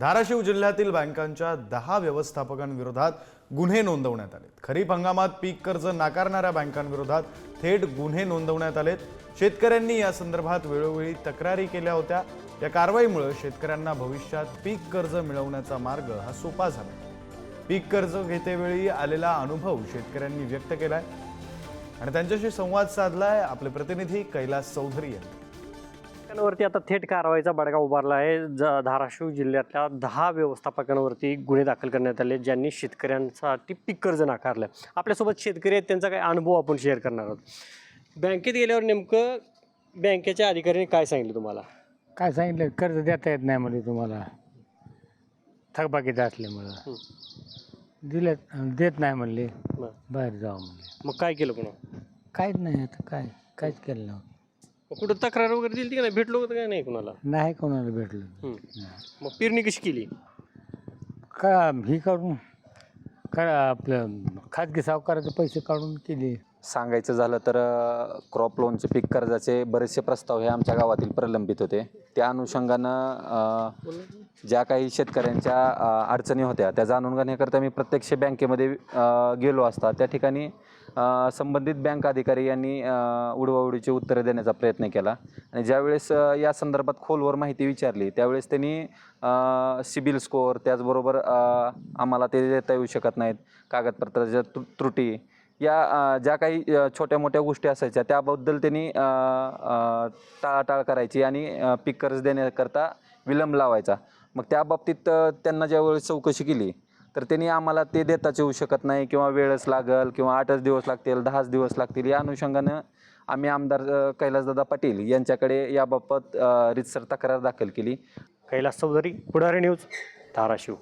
धाराशिव जिल्ह्यातील बँकांच्या दहा व्यवस्थापकांविरोधात गुन्हे नोंदवण्यात आलेत. खरीप हंगामात पीक कर्ज नाकारणाऱ्या बँकांविरोधात थेट गुन्हे नोंदवण्यात आलेत. शेतकऱ्यांनी या संदर्भात वेळोवेळी तक्रारी केल्या होत्या. या कारवाईमुळे शेतकऱ्यांना भविष्यात पीक कर्ज मिळवण्याचा मार्ग हा सोपा झाला. पीक कर्ज घेतेवेळी आलेला अनुभव शेतकऱ्यांनी व्यक्त केलाय. आणि त्यांच्याशी संवाद साधलाय आपले प्रतिनिधी कैलास चौधरी यांनी. वरती आता थेट कारवाईचा बडगा उभारला आहे. ज- धाराशिव जिल्ह्यातल्या दहा व्यवस्थापकांवरती गुन्हे दाखल करण्यात आले ज्यांनी शेतकऱ्यांसाठी पीक कर्ज नाकारलं आपल्यासोबत शेतकरी आहेत त्यांचा काही अनुभव आपण शेअर करणार आहोत. बँकेत गेल्यावर नेमकं बँकेच्या अधिकाऱ्यांनी काय सांगितलं तुम्हाला? काय सांगितलं? कर्ज देता येत नाही म्हणजे तुम्हाला. थकबाकीचं असल्यामुळं. दिलं देत नाही म्हणले. बरं. बाहेर जावं म्हणले. मग काय केलं पुन्हा? काहीच नाही आता काय काहीच केलं नव्हतं कुठं तक्रार वगैरे दिली का नाही? भेटलो होतं का नाही कुणाला? नाही कोणाला भेटलं. मग पेरणी कशी केली? का ही काढून का आपलं खाजगी सावकाराचे पैसे काढून केले? सांगायचं झालं तर क्रॉप लोनचे पीक कर्जाचे बरेचसे प्रस्ताव हे आमच्या गावातील प्रलंबित होते. त्या अनुषंगानं ज्या काही शेतकऱ्यांच्या अडचणी होत्या त्या जाणून घेण्याकरता मी प्रत्यक्ष बँकेमध्ये गेलो असता. त्या ठिकाणी संबंधित बँक अधिकारी यांनी उडवाउडीची उत्तरं देण्याचा प्रयत्न केला. आणि ज्यावेळेस या संदर्भात खोलवर माहिती विचारली त्यावेळेस त्यांनी सिबिल स्कोअर त्याचबरोबर आम्हाला ते देता येऊ शकत नाहीत. कागदपत्राच्या त्रू त्रुटी या ज्या काही छोट्या मोठ्या गोष्टी असायच्या त्याबद्दल त्यांनी टाळाटाळ करायची आणि पीक कर्ज देण्याकरता विलंब लावायचा. मग त्या बाबतीत त्यांना ज्यावेळेस चौकशी केली तर त्यांनी आम्हाला ते देताच येऊ शकत नाही किंवा वेळच लागल किंवा आठच दिवस लागतील दहाच दिवस लागतील या अनुषंगानं आम्ही आमदार कैलासदादा पाटील यांच्याकडे याबाबत रितसर तक्रार दाखल केली. कैलास चौधरी पुढारी न्यूज धाराशिव.